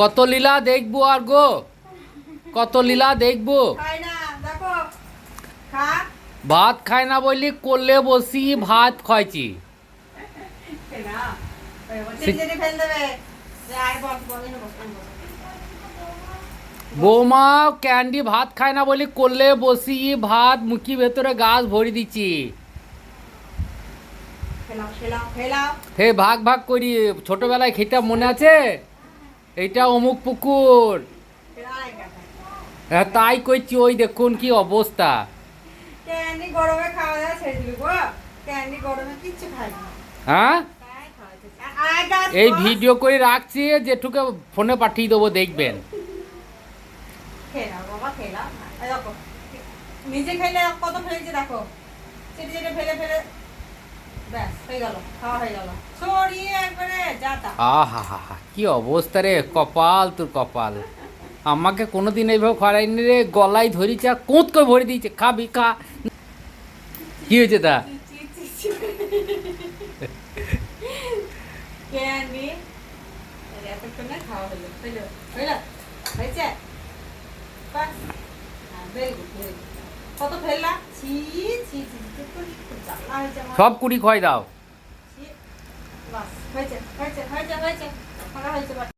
কত লীলা দেখব আর গো? কত লীলা দেখব? ভাত খায় না বললি করলে বসি ভাত খাইছি। বৌমা ক্যান্ডি ভাত খায় না বলি করলে বসি ভাত মুখি ভেতরে গাছ ভরি দিচ্ছি। হে ভাগ ভাগ করি ছোটবেলায় খেতাম মনে আছে? এইটা অমুক পুকুর। হ্যাঁ তাই কইছি ওই দেখুন কি অবস্থা। ক্যান্ডি গরমে খাওয়া দাওয়া ছেড়ে দিবি গো। ক্যান্ডি গরমে কিচ্ছু খাই হ্যাঁ? এই ভিডিও করে রাখছি জেঠুকে ফোনে পাঠিয়ে দেবো দেখবেন। নিজে খেলে কত ফেলেছে দেখো। ফেলে ফেলে। আহা হা হা কি অবস্থা রে কপাল তোর কপাল। আমাকে কোনোদিন এইভাবে খরাইনি রে গলায় ধরিছে কোঁত করে ভরে দিয়েছে খাবি খা। কি হয়েছে তা? খাওয়া হলো কত ফেললা? ছি ছি। সব কুড়ি খয় দাও। বাস হয়েছে হয়েছে হয়েছে হয়েছে। হয়েছে বাস।